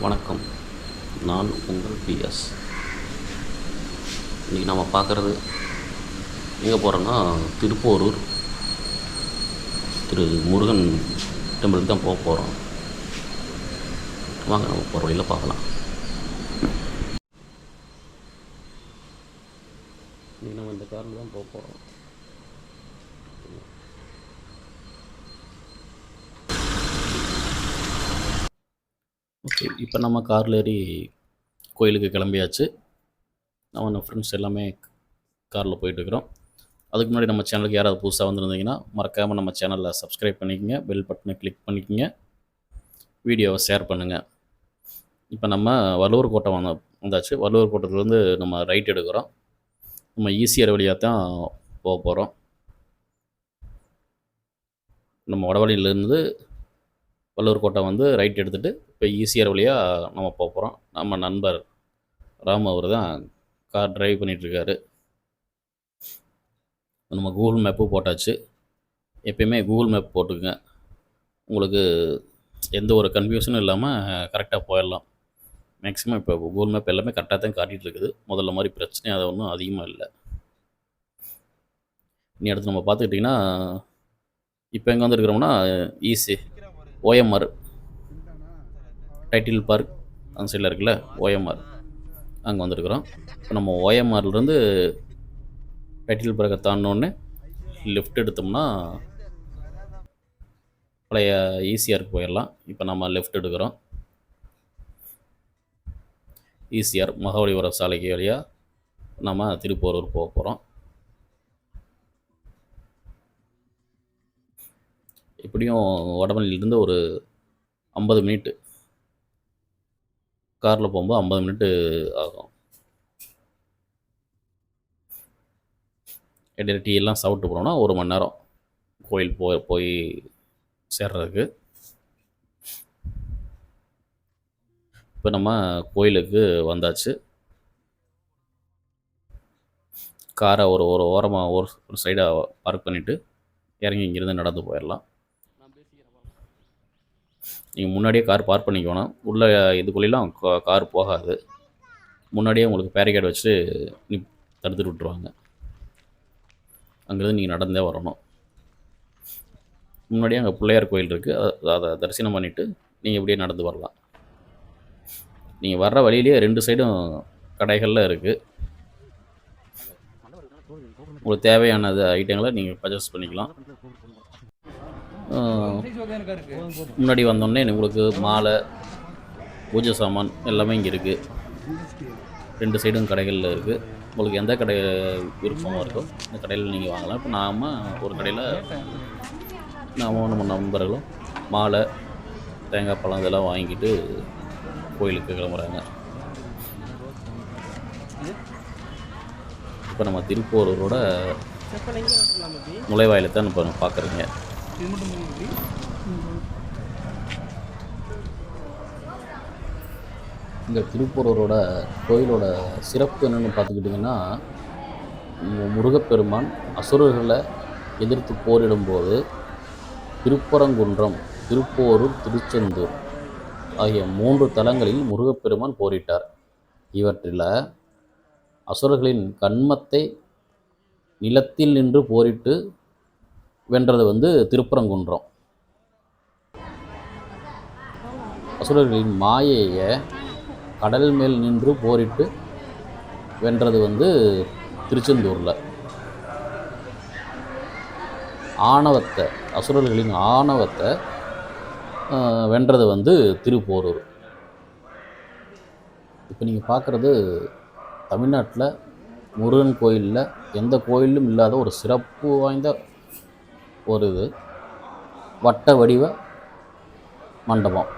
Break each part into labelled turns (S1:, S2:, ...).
S1: வணக்கம். நான் உங்கள் பிஎஸ் இன்றைக்கி நம்ம பார்க்குறது எங்கே போகிறோன்னா திருப்போரூர். திரு முருகன் டெம்பிளுக்கு தான் போக போகிறோம் வாங்க நம்ம போகிற வழியில் பார்க்கலாம். இன்றைக்கி நம்ம இந்த காரில் தான் போக போகிறோம் ஓகே இப்போ நம்ம காரில் ஏறி கோயிலுக்கு கிளம்பியாச்சு. நம்ம நம்ம ஃப்ரெண்ட்ஸ் எல்லாமே காரில் போயிட்டுருக்குறோம் அதுக்கு முன்னாடி நம்ம சேனலுக்கு யாராவது புதுசாக வந்திருந்தீங்கன்னா மறக்காமல் நம்ம சேனலில் சப்ஸ்கிரைப் பண்ணிக்கங்க பெல் பட்டனை கிளிக் பண்ணிக்கோங்க வீடியோவை ஷேர் பண்ணுங்கள் இப்போ நம்ம வள்ளுவர் கோட்டை வந்த வந்தாச்சு. வள்ளுவர் கோட்டத்துலேருந்து நம்ம ரைட் எடுக்கிறோம். நம்ம ஈஸியர் வழியாக தான் போக போகிறோம் நம்ம வடவழியிலேருந்து வள்ளூர் கோட்டை வந்து ரைட் எடுத்துகிட்டு இப்போ ஈஸியாக வழியாக நம்ம போக போகிறோம் நம்ம நண்பர் ராம் அவர் தான் கார் டிரைவ் பண்ணிகிட்ருக்காரு நம்ம கூகுள் மேப்பு போட்டாச்சு. எப்பயுமே கூகுள் மேப் போட்டுக்குங்க. உங்களுக்கு எந்த ஒரு கன்ஃபியூஷனும் இல்லாமல் கரெக்டாக போயிடலாம். மேக்ஸிமம் இப்போ கூகுள் மேப் எல்லாமே கரெக்டாக தான் காட்டிகிட்டு இருக்குது முதல்ல மாதிரி பிரச்சனை அதை ஒன்றும் அதிகமாக இல்லை. இனி அடுத்து நம்ம பார்த்துக்கிட்டிங்கன்னா இப்போ எங்கே வந்துருக்கிறோம்னா ஈஸி ஓஎம்ஆர் டைட்டில் பார்க் அந்த சைடில் இருக்குல்ல ஓஎம்ஆர். அங்கே வந்திருக்கிறோம். இப்போ நம்ம ஓஎம்ஆர்லேருந்து டைட்டில் பார்க்கை தாண்டினோடனே லெஃப்ட் எடுத்தோம்னா பழைய ஈசிஆருக்கு போயிடலாம். இப்போ நம்ம லெஃப்ட் எடுக்கிறோம். ஈசிஆர் மகாபலிபுரம் சாலைக்கு வழியாக நம்ம திருப்போரூர் போக போகிறோம் எப்படியும் வடமல்லியிலேருந்து ஒரு ஐம்பது மினிட்டு காரில் போகும்போது ஐம்பது மினிட்டு ஆகும். இடையில டீ எல்லாம் சாப்பிட்டு போனோம்னா ஒரு மணி நேரம் கோயில் போய் போய் சேர்றதுக்கு. இப்போ நம்ம கோயிலுக்கு வந்தாச்சு. காரை ஒரு ஒரு ஓரமாக ஒரு ஒரு சைடாக பார்க் பண்ணிவிட்டு இறங்கி இங்கேருந்து நடந்து போயிடலாம். நீங்கள் முன்னாடியே கார் பார்க் பண்ணிக்கணும். உள்ளே இதுக்குள்ளெல்லாம் கா- கார் போகாது. முன்னாடியே உங்களுக்கு பேரிகேட் வச்சு நீ தடுத்துட்டு விட்ருவாங்க அங்கேருந்து நீங்கள் நடந்தே வரணும். முன்னாடியே அங்கே பிள்ளையார் கோயில் இருக்குது அதை அதை தரிசனம் பண்ணிவிட்டு நீங்கள் இப்படியே நடந்து வரலாம். நீங்கள் வர்ற வழியிலேயே ரெண்டு சைடும் கடைகளில் இருக்குது உங்களுக்கு தேவையான ஐட்டங்களை நீங்கள் பர்ச்சேஸ் பண்ணிக்கலாம். முன்னாடி வந்தோடனே உங்களுக்கு மாலை பூஜை சாமான் எல்லாமே இங்கே இருக்குது ரெண்டு சைடும் கடைகளில் இருக்குது உங்களுக்கு எந்த கடை விருப்பமாக இருக்கோ அந்த கடையில் நீங்கள் வாங்கலாம். இப்போ நாம் ஒரு கடையில் நாமும் நம்ம நண்பர்களும் மாலை தேங்காய் பழம் இதெல்லாம் வாங்கிட்டு கோயிலுக்கு கிளம்புறாங்க. இப்போ நம்ம திருப்போரூரோட நுழைவாயில தான் இப்போ பார்க்குறீங்க இந்த திருப்பூரூரோட கோயிலோட சிறப்பு என்னென்னு பார்த்துக்கிட்டிங்கன்னா மு- முருகப்பெருமான் அசுரர்களை எதிர்த்து போரிடும்போது திருப்பரங்குன்றம் திருப்போரூர் திருச்செந்தூர் ஆகிய மூன்று தலங்களில் முருகப்பெருமான் போரிட்டார். இவற்றில் அசுரர்களின் கண்மத்தை நிலத்தில் நின்று போரிட்டு வென்றது வந்து திருப்பரங்குன்றம். அசுரர்களின் மாயையை கடல் மேல் நின்று போரிட்டு வென்றது வந்து திருச்செந்தூரில். ஆணவத்தை அசுரர்களின் ஆணவத்தை வென்றது வந்து திருப்போரூர். இப்போ நீங்கள் பார்க்குறது தமிழ்நாட்டில் முருகன் கோயிலில் எந்த கோயிலும் இல்லாத ஒரு சிறப்பு வாய்ந்த ஒரு இது வட்ட வடிவ மண்டபம்.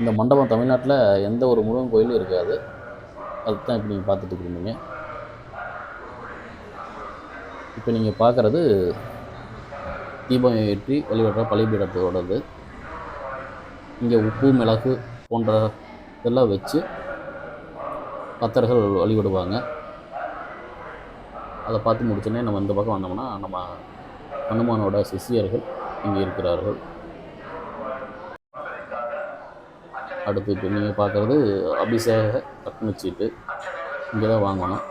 S1: இந்த மண்டபம் தமிழ்நாட்டில் எந்த ஒரு முருகன் கோயிலும் இருக்காது. அதுதான் இப்போ நீங்கள் பார்த்துட்டு இருந்தீங்க. இப்போ நீங்கள் பார்க்குறது தீபம் ஏற்றி வழிபடுற பலிபீடத்தோடது. இங்கே உப்பு மிளகு போன்ற இதெல்லாம் வச்சு பக்தர்கள் வழிபடுவாங்க. அதை பார்த்து முடிச்சோன்னே நம்ம இந்த பக்கம் வந்தோம்னா நம்ம ஹனுமானோட சிஷியர்கள் இங்கே இருக்கிறார்கள். அடுத்து இப்போ நீங்கள் பார்க்குறது அபிஷேக அக்னிச்சீட்டு இங்கே தான் வாங்கணும்.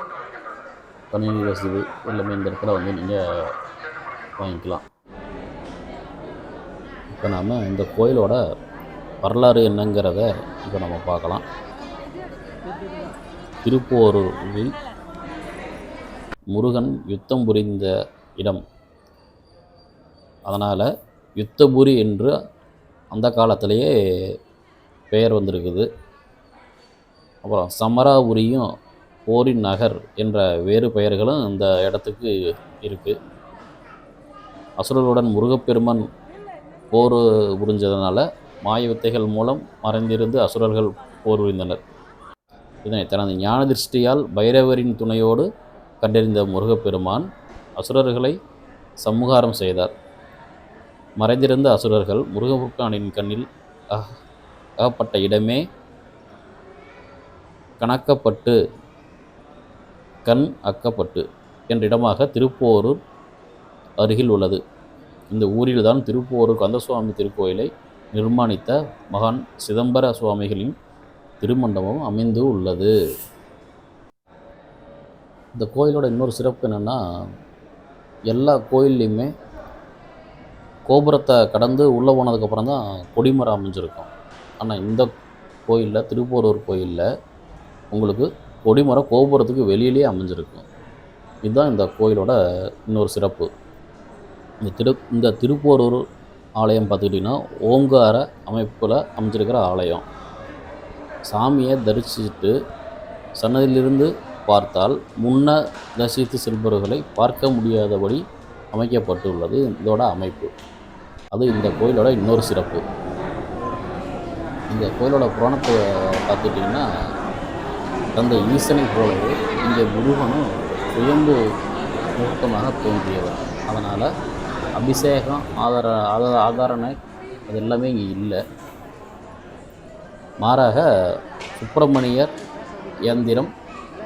S1: கணினி வசதி எல்லாமே இந்த இடத்துல வந்து நீங்கள் வாங்கிக்கலாம். இப்போ நாம் இந்த கோயிலோட வரலாறு என்னங்கிறத இப்போ நம்ம பார்க்கலாம். திருப்போரூரில் முருகன் யுத்தம் புரிந்த இடம். அதனால் யுத்தபுரி என்று அந்த காலத்திலேயே பெயர் வந்திருக்குது. அப்புறம் சமராபுரியும் போரின் நகர் என்ற வேறு பெயர்களும் இந்த இடத்துக்கு இருக்குது அசுரர்களுடன் முருகப்பெருமன் போர் புரிஞ்சதுனால மாய வித்தைகள் மூலம் மறைந்திருந்து அசுரர்கள் போர் புரிந்தனர் இதனை தனது ஞான திருஷ்டியால் பைரவரின் துணையோடு கண்டறிந்த முருகப்பெருமான் அசுரர்களை சம்ஹாரம் செய்தார். மறைந்திருந்த அசுரர்கள் முருகபுர்கானின் கண்ணில் அக- அகப்பட்ட இடமே கணக்கப்பட்டு கண் அக்கப்பட்டு என்ற இடமாக திருப்போரூர் அருகில் உள்ளது. இந்த ஊரில்தான் திருப்போரூர் கந்தசுவாமி திருக்கோயிலை நிர்மாணித்த மகான் சிதம்பர சுவாமிகளின் திருமண்டபம் அமைந்து உள்ளது. இந்த கோயிலோட இன்னொரு சிறப்பு என்னென்னா எல்லா கோயில்லையுமே கோபுரத்தை கடந்து உள்ளே போனதுக்கப்புறம் தான் கொடிமரம் அமைஞ்சிருக்கும். ஆனால் இந்த கோயிலில் திருப்போரூர் கோயிலில் உங்களுக்கு கொடிமரம் கோபுரத்துக்கு வெளியிலேயே அமைஞ்சிருக்கும். இதுதான் இந்த கோயிலோட இன்னொரு சிறப்பு. இந்த திரு இந்த திருப்போரூர் ஆலயம் பார்த்துக்கிட்டிங்கன்னா ஓங்கார அமைப்பில் அமைஞ்சிருக்கிற ஆலயம். சாமியை தரிசிச்சுட்டு சன்னதியிலிருந்து பார்த்தால் முன்ன தரிசித்து செல்பவர்களை பார்க்க முடியாதபடி அமைக்கப்பட்டுள்ளது. இதோட அமைப்பு. அது இந்த கோயிலோட இன்னொரு சிறப்பு. இந்த கோயிலோட புராணத்தை பார்த்துட்டிங்கன்னா தந்தை ஈசனை போலவே இங்கே முருகனும் சுயம்பு முகூர்த்தமாக தோன்றியவர். அதனால் அபிஷேகம் ஆதார ஆதார ஆதாரணை அது எல்லாமே இங்கே இல்லை. மாறாக சுப்பிரமணியர் இயந்திரம்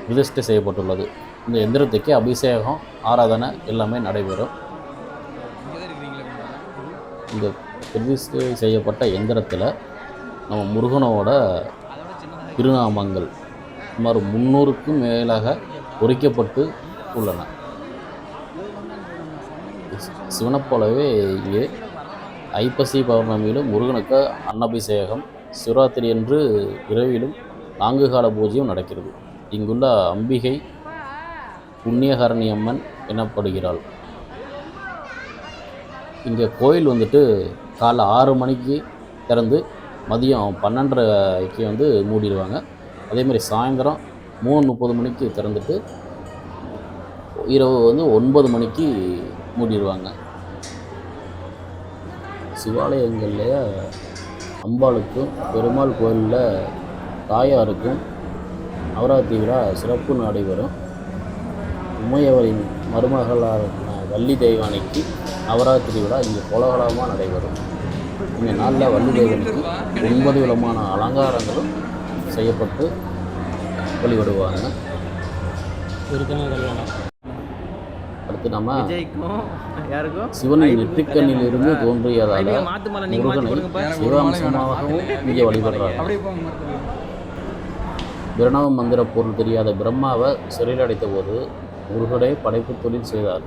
S1: பிரதிஷ்டை செய்யப்பட்டுள்ளது. இந்த எந்திரத்துக்கு அபிஷேகம் ஆராதனை எல்லாமே நடைபெறும். இந்த பிரதிஷ்டை செய்யப்பட்ட எந்திரத்தில் நம்ம முருகனோட திருநாமங்கள் சுமார் முந்நூறுக்கும் மேலாக பொறிக்கப்பட்டு உள்ளன. சிவனைப் போலவே இங்கே ஐப்பசி பௌர்ணமியிலும் முருகனுக்கு அன்னபிஷேகம் சிவராத்திரி என்று இரவிலும் நான்கு கால பூஜையும் நடக்கிறது. இங்குள்ள அம்பிகை புண்ணியகரணி அம்மன் எனப்படுகிறாள். இங்கே கோயில் வந்துட்டு காலைல ஆறு மணிக்கு திறந்து மதியம் பன்னெண்டரைக்கு வந்து மூடிடுவாங்க. அதேமாதிரி சாயந்தரம் மூணு முப்பது மணிக்கு திறந்துட்டு இரவு வந்து ஒன்பது மணிக்கு மூடிடுவாங்க. சிவாலயங்கள்லேயே அம்பாளுக்கும் பெருமாள் கோயிலில் தாயாருக்கும் நவராத்திரி விழா சிறப்பு நடைபெறும் உமையவரின் மருமகளான வள்ளி தெய்வானைக்கு நவராத்திரி விழா இங்கே கோலாகலமாக நடைபெறும். இந்த நாளில் வள்ளி தெய்வானைக்கு ஒன்பது விதமான அலங்காரங்களும் செய்யப்பட்டு வழிபடுவாங்க. அடுத்து நம்ம சிவனின்
S2: மாலை நீங்க மாத்தி
S1: முருகனை சிவாம்சமாகவும் இங்கே வழிபடுறாங்க
S2: அப்படியே போங்க மரத்துல.
S1: பிரணவ மந்திர பொருள் தெரியாத பிரம்மாவை சிறையில் அடைத்தபோது முருகனே படைப்பு தொழில் செய்தார்.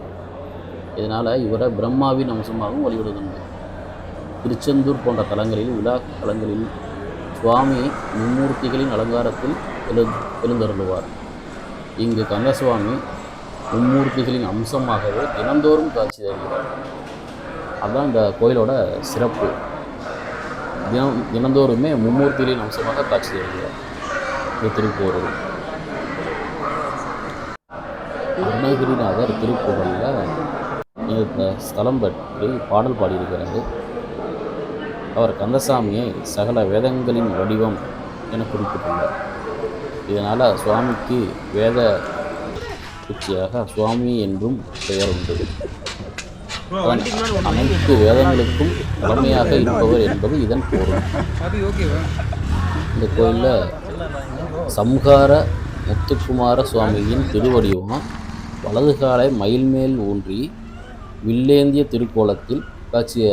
S1: இதனால் இவரை பிரம்மாவின் அம்சமாகவும் வழிபடுதுண்டு திருச்செந்தூர் போன்ற தலங்களில் விழா தலங்களில் சுவாமி மும்மூர்த்திகளின் அலங்காரத்தில் எழு எழுந்தருளுவார். இங்கு கந்தசுவாமி மும்மூர்த்திகளின் அம்சமாகவே தினந்தோறும் காட்சி தருகிறார். அதுதான் இந்த கோயிலோட சிறப்பு. தினம் தினந்தோறுமே மும்மூர்த்திகளின் அம்சமாக காட்சி தருகிறார். இந்த திருப்பூரில் அருணகிரிநாதர் திருக்குறளில் இந்த ஸ்தலம் பற்றி பாடல் பாடியிருக்கிறாரு. அவர் கந்தசாமியை சகல வேதங்களின் வடிவம் என குறிப்பிட்டுள்ளார். இதனால் சுவாமிக்கு வேத உச்சியாக சுவாமி என்றும் பெயர் உண்டு. அனைத்து வேதங்களுக்கும் தலைமையாக இருப்பவர் என்பது இதன் பொருள். இந்த கோயிலில் சம்ஹார முத்துக்குமார சுவாமியின் திருவடிவம் வலது காலை மயில் மேல் ஊன்றி வில்லேந்திய திருக்கோலத்தில் காட்சிய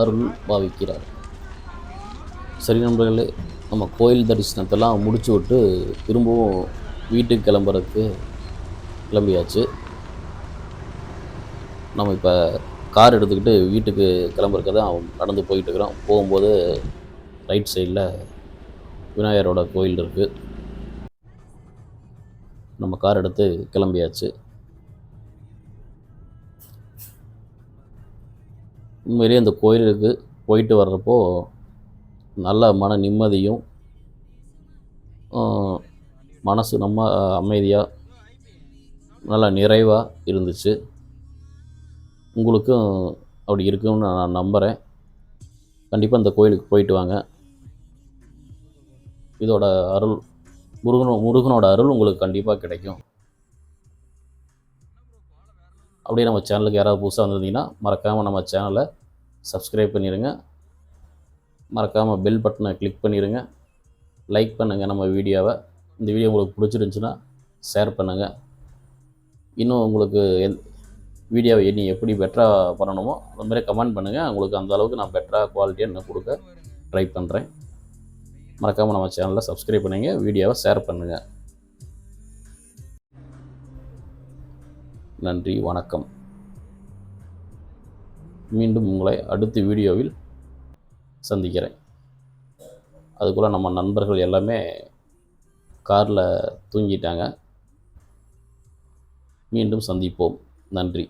S1: அருள் பாவிக்கிறார். சரி நண்பர்களே நம்ம கோயில் தரிசனத்தெல்லாம் முடிச்சு விட்டு திரும்பவும் வீட்டுக்கு கிளம்புறதுக்கு கிளம்பியாச்சு. நம்ம இப்போ கார் எடுத்துக்கிட்டு வீட்டுக்கு கிளம்புறக்க தான் நடந்து போயிட்டுருக்குறோம். போகும்போது ரைட் சைடில் விநாயகரோட கோயில் இருக்குது நம்ம கார் எடுத்து கிளம்பியாச்சு. உண்மையிலேயே அந்த கோயிலுக்கு போயிட்டு வர்றப்போ நல்ல மன நிம்மதியும் மனசு நம்ம அமைதியாக நல்லா நிறைவாக இருந்துச்சு. உங்களுக்கும் அப்படி இருக்கும்னு நான் நம்புகிறேன் கண்டிப்பாக இந்த கோயிலுக்கு போயிட்டு வாங்க. இதோட அருள் முருகனோ முருகனோட அருள் உங்களுக்கு கண்டிப்பாக கிடைக்கும். அப்படியே நம்ம சேனலுக்கு யாராவது புதுசாக வந்திருந்தீங்கன்னா மறக்காமல் நம்ம சேனலை சப்ஸ்கிரைப் பண்ணிடுங்க மறக்காமல் பெல் பட்டனை கிளிக் பண்ணிடுங்க லைக் பண்ணுங்கள் நம்ம வீடியோவை. இந்த வீடியோ உங்களுக்கு பிடிச்சிருந்துச்சுன்னா ஷேர் பண்ணுங்கள் இன்னும் உங்களுக்கு எந் வீடியோவை இனி எப்படி பெட்டராக பண்ணணுமோ அந்த மாதிரி கமெண்ட் பண்ணுங்கள் உங்களுக்கு அந்த அளவுக்கு நான் பெட்டராக குவாலிட்டியாக நான் கொடுக்க ட்ரை பண்ணுறேன் மறக்காமல் நம்ம சேனலில் சப்ஸ்கிரைப் பண்ணுங்கள் வீடியோவை ஷேர் பண்ணுங்கள் நன்றி வணக்கம். மீண்டும் உங்களை அடுத்த வீடியோவில் சந்திக்கிறேன். அதுக்குள்ளே நம்ம நண்பர்கள் எல்லாமே காரில் தூங்கிட்டாங்க. மீண்டும் சந்திப்போம். நன்றி.